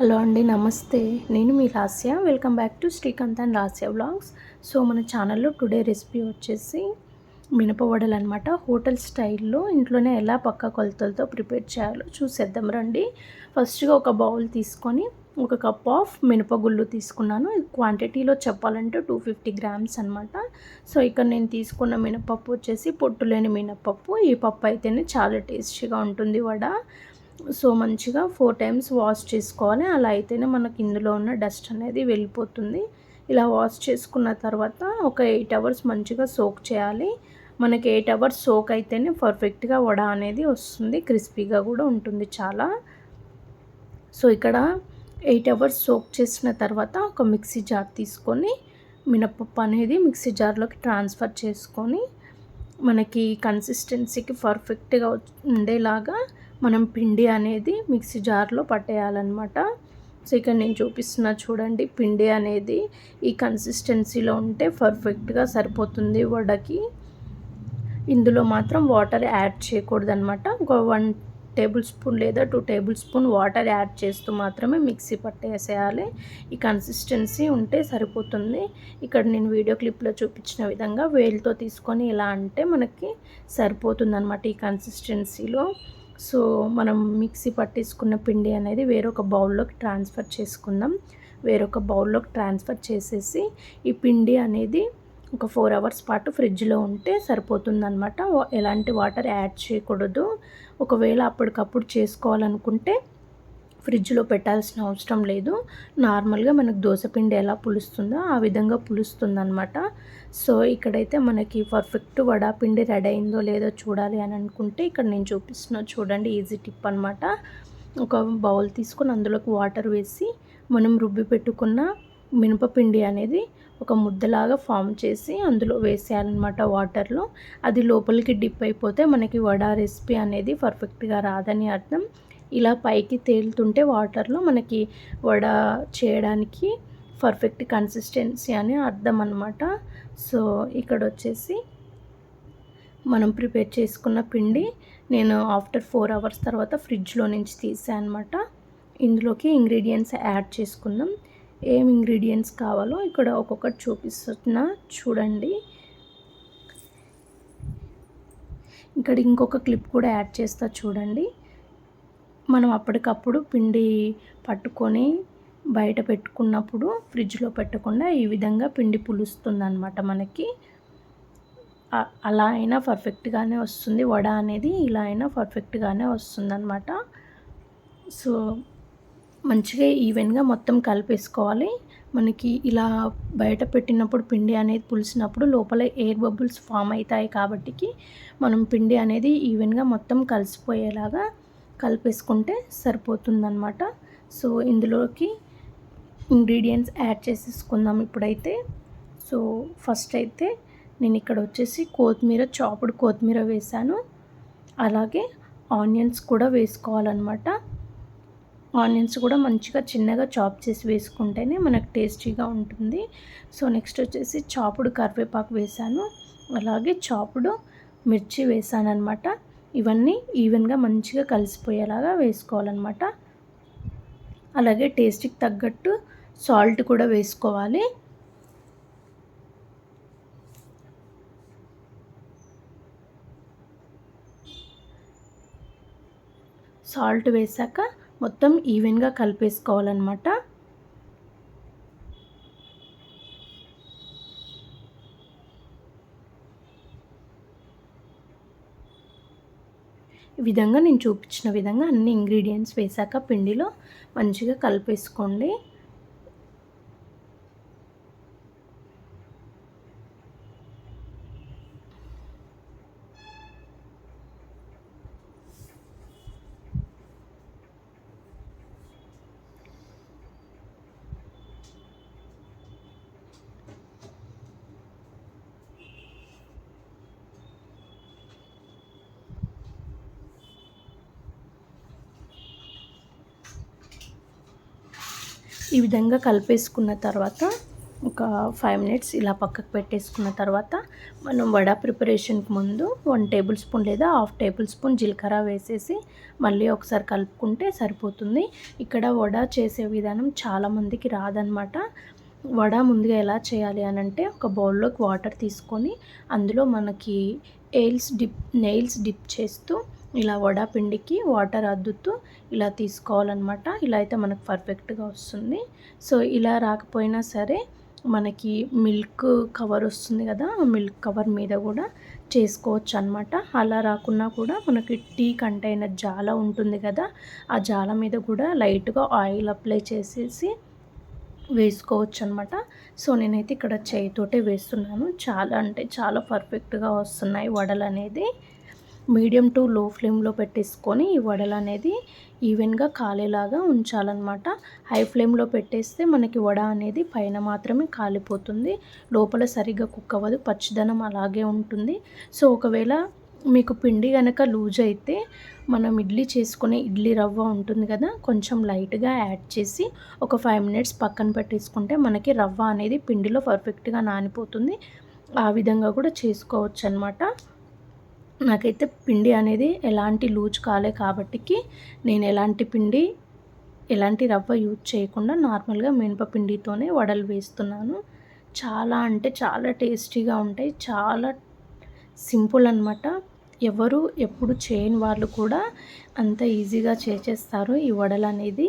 Hello అండి నమస్తే. నేను మీ Rasya welcome back to Srikanth and Rasya blogs so మన ఛానల్లో టుడే రెసిపీ వచ్చేసి మినపవడలు అనమాట హోటల్ స్టైల్లో ఇంట్లోనే ఎలా పక్క కొలతలతో ప్రిపేర్ చేయాలో చూసేద్దాం రండి. ఫస్ట్గా ఒక బౌల్ తీసుకొని ఒక కప్ ఆఫ్ మినపగుళ్ళు తీసుకున్నాను. క్వాంటిటీలో చెప్పాలంటే టూ ఫిఫ్టీ గ్రామ్స్ అనమాట సో ఇక్కడ నేను తీసుకున్న మినపప్పు వచ్చేసి పొట్టు లేని మినపప్పు. ఈ పప్పు అయితేనే చాలా టేస్టీగా ఉంటుంది వడ. సో మంచిగా ఫోర్ టైమ్స్ వాష్ చేసుకోవాలి. అలా అయితేనే మనకి ఇందులో ఉన్న డస్ట్ అనేది వెళ్ళిపోతుంది. ఇలా వాష్ చేసుకున్న తర్వాత ఒక ఎయిట్ అవర్స్ మంచిగా సోక్ చేయాలి. మనకి ఎయిట్ అవర్స్ సోక్ అయితేనే పర్ఫెక్ట్గా వడ అనేది వస్తుంది. క్రిస్పీగా కూడా ఉంటుంది చాలా. సో ఇక్కడ ఎయిట్ అవర్స్ సోక్ చేసిన తర్వాత ఒక మిక్సీ జార్ తీసుకొని మినపప్పు అనేది మిక్సీ జార్లోకి ట్రాన్స్ఫర్ చేసుకొని మనకి కన్సిస్టెన్సీకి పర్ఫెక్ట్గా ఉండేలాగా మనం పిండి అనేది మిక్సీ జార్లో పట్టేయాలన్నమాట. సో ఇక్కడ నేను చూపిస్తున్నా చూడండి పిండి అనేది ఈ కన్సిస్టెన్సీలో ఉంటే పర్ఫెక్ట్గా సరిపోతుంది వడకి. ఇందులో మాత్రం వాటర్ యాడ్ చేయకూడదు అనమాట ఒక వన్ టేబుల్ స్పూన్ లేదా two tablespoon water add చేస్తూ మాత్రమే మిక్సీ పట్టేసేయాలి. ఈ కన్సిస్టెన్సీ ఉంటే సరిపోతుంది. ఇక్కడ నేను వీడియో క్లిప్లో చూపించిన విధంగా వేలుతో తీసుకొని ఇలా అంటే మనకి సరిపోతుంది అనమాట ఈ కన్సిస్టెన్సీలో. సో మనం మిక్సీ పట్టేసుకున్న పిండి అనేది వేరొక బౌల్లోకి ట్రాన్స్ఫర్ చేసుకుందాం. వేరొక బౌల్లోకి ట్రాన్స్ఫర్ చేసేసి ఈ పిండి అనేది ఒక ఫోర్ అవర్స్ పాటు ఫ్రిడ్జ్లో ఉంటే సరిపోతుందన్నమాట. ఎలాంటి వాటర్ యాడ్ చేయకూడదు. ఒకవేళ అప్పటికప్పుడు చేసుకోవాలనుకుంటే ఫ్రిడ్జ్లో పెట్టాల్సిన అవసరం లేదు. నార్మల్గా మనకు దోశపిండి ఎలా పులుస్తుందో ఆ విధంగా పులుస్తుందనమాట సో ఇక్కడైతే మనకి పర్ఫెక్ట్ వడాపిండి రెడీ అయిందో లేదో చూడాలి అని అనుకుంటే ఇక్కడ నేను చూపిస్తున్నా చూడండి ఈజీ టిప్ అనమాట ఒక బౌల్ తీసుకొని అందులోకి వాటర్ వేసి మనం రుబ్బి పెట్టుకున్న మినపపిండి అనేది ఒక ముద్దలాగా ఫామ్ చేసి అందులో వేసేయాలన్నమాట వాటర్లో. అది లోపలికి డిప్ అయిపోతే మనకి వడా రెసిపీ అనేది పర్ఫెక్ట్గా రాదని అర్థం. ఇలా పైకి తేలుతుంటే వాటర్లో మనకి వడ చేయడానికి పర్ఫెక్ట్ కన్సిస్టెన్సీ అని అర్థం అనమాట సో ఇక్కడ వచ్చేసి మనం ప్రిపేర్ చేసుకున్న పిండి నేను ఆఫ్టర్ ఫోర్ అవర్స్ తర్వాత ఫ్రిడ్జ్లో నుంచి తీసాను అనమాట ఇందులోకి ఇంగ్రీడియంట్స్ యాడ్ చేసుకుందాం. ఏం ఇంగ్రీడియంట్స్ కావాలో ఇక్కడ ఒక్కొక్కటి చూపిస్తున్నా. చూడండి. ఇక్కడ ఇంకొక క్లిప్ కూడా యాడ్ చేస్తా చూడండి. మనం అప్పటికప్పుడు పిండి పట్టుకొని బయట పెట్టుకున్నప్పుడు ఫ్రిడ్జ్లో పెట్టకుండా ఈ విధంగా పిండి పులుస్తుంది అనమాట మనకి అలా అయినా పర్ఫెక్ట్గానే వస్తుంది. వడ అనేది ఇలా అయినా పర్ఫెక్ట్గానే వస్తుంది అనమాట సో మంచిగా ఈవెన్గా మొత్తం కలిపేసుకోవాలి. మనకి ఇలా బయట పెట్టినప్పుడు పిండి అనేది పులిసినప్పుడు లోపల ఎయిర్ బబుల్స్ ఫామ్ అవుతాయి కాబట్టి మనం పిండి అనేది ఈవెన్గా మొత్తం కలిసిపోయేలాగా కలిపేసుకుంటే సరిపోతుందనమాట సో ఇందులోకి ఇంగ్రీడియంట్స్ యాడ్ చేసేసుకుందాం ఇప్పుడైతే. సో ఫస్ట్ అయితే నేను ఇక్కడ వచ్చేసి కొత్తిమీర చాపుడు కొత్తిమీర వేసాను అలాగే ఆనియన్స్ కూడా వేసుకోవాలన్నమాట. ఆనియన్స్ కూడా మంచిగా చిన్నగా చాప్ చేసి వేసుకుంటేనే మనకు టేస్టీగా ఉంటుంది. సో నెక్స్ట్ వచ్చేసి చాపుడు కరివేపాకు వేసాను అలాగే చాపుడు మిర్చి వేసాను అనమాట ఇవన్నీ ఈవెన్గా మంచిగా కలిసిపోయేలాగా వేసుకోవాలన్నమాట. అలాగే టేస్ట్కి తగ్గట్టు సాల్ట్ కూడా వేసుకోవాలి. సాల్ట్ వేసాక మొత్తం ఈవెన్గా కలిపేసుకోవాలన్నమాట. విధంగా నేను చూపించిన విధంగా అన్ని ఇంగ్రీడియంట్స్ వేసాక పిండిలో మంచిగా కలిపేసుకోండి. ఈ విధంగా కలిపేసుకున్న తర్వాత ఒక ఫైవ్ మినిట్స్ ఇలా పక్కకు పెట్టేసుకున్న తర్వాత మనం వడ ప్రిపరేషన్కి ముందు వన్ టేబుల్ స్పూన్ లేదా హాఫ్ టేబుల్ స్పూన్ జీలకర్ర వేసేసి మళ్ళీ ఒకసారి కలుపుకుంటే సరిపోతుంది. ఇక్కడ వడ చేసే విధానం చాలామందికి రాదనమాట వడ ముందుగా ఎలా చేయాలి అని అంటే ఒక బౌల్లోకి వాటర్ తీసుకొని అందులో మనకి ఎయిల్స్ డిప్ నెయిల్స్ డిప్ చేస్తూ ఇలా వడ పిండికి వాటర్ అద్దుతూ ఇలా తీసుకోవాలన్నమాట. ఇలా అయితే మనకు పర్ఫెక్ట్గా వస్తుంది. సో ఇలా రాకపోయినా సరే మనకి మిల్క్ కవర్ వస్తుంది కదా మిల్క్ కవర్ మీద కూడా చేసుకోవచ్చు అనమాట అలా రాకున్నా కూడా మనకి టీ కంటైనర్ జాల ఉంటుంది కదా ఆ జాల మీద కూడా లైట్గా ఆయిల్ అప్లై చేసేసి వేసుకోవచ్చు అనమాట సో నేనైతే ఇక్కడ చేయితోటే వేస్తున్నాను. చాలా అంటే చాలా పర్ఫెక్ట్గా వస్తున్నాయి వడలు అనేది మీడియం టు లో ఫ్లేమ్లో పెట్టేసుకొని ఈ వడలు అనేది ఈవెన్గా కాలేలాగా ఉంచాలన్నమాట. హై ఫ్లేమ్లో పెట్టేస్తే మనకి వడ అనేది పైన మాత్రమే కాలిపోతుంది. లోపల సరిగ్గా కుక్ అవ్వదు. పచ్చిదనం అలాగే ఉంటుంది. సో ఒకవేళ మీకు పిండి కనుక లూజ్ అయితే మనం ఇడ్లీ చేసుకునే ఇడ్లీ రవ్వ ఉంటుంది కదా కొంచెం లైట్గా యాడ్ చేసి ఒక ఫైవ్ మినిట్స్ పక్కన పెట్టేసుకుంటే మనకి రవ్వ అనేది పిండిలో పర్ఫెక్ట్గా నానిపోతుంది. ఆ విధంగా కూడా చేసుకోవచ్చు అనమాట నాకైతే పిండి అనేది ఎలాంటి లూజ్ కాలే కాబట్టికి నేను ఎలాంటి పిండి ఎలాంటి రవ్వ యూజ్ చేయకుండా నార్మల్గా మినపపిండితోనే వడలు వేస్తున్నాను. చాలా అంటే చాలా టేస్టీగా ఉంటాయి. చాలా సింపుల్ అనమాట ఎవరు ఎప్పుడు చేయని వాళ్ళు కూడా అంత ఈజీగా చేసేస్తారు ఈ వడలు అనేది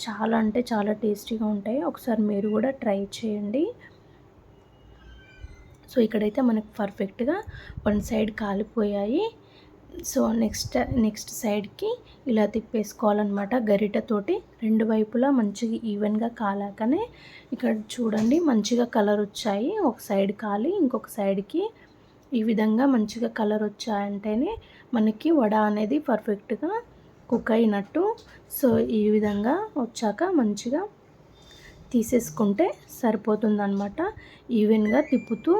చాలా అంటే చాలా టేస్టీగా ఉంటాయి. ఒకసారి మీరు కూడా ట్రై చేయండి. సో ఇక్కడైతే మనకు పర్ఫెక్ట్గా వన్ సైడ్ కాలిపోయాయి. సో నెక్స్ట్ నెక్స్ట్ సైడ్కి ఇలా తిప్పేసుకోవాలన్నమాట గరిటతోటి. రెండు వైపులా మంచిగా ఈవెన్గా కాలాకనే ఇక్కడ చూడండి మంచిగా కలర్ వచ్చాయి ఒక సైడ్ కాలి ఇంకొక సైడ్కి ఈ విధంగా మంచిగా కలర్ వచ్చాయంటేనే మనకి వడ అనేది పర్ఫెక్ట్గా కుక్ అయినట్టు. సో ఈ విధంగా వచ్చాక మంచిగా తీసేసుకుంటే సరిపోతుందన్నమాట. ఈవెన్గా తిప్పుతూ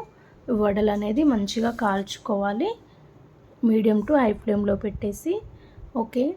వడలు అనేది మంచిగా కాల్చుకోవాలి. మీడియం టు హై ఫ్లేమ్లో పెట్టేసి ఓకే.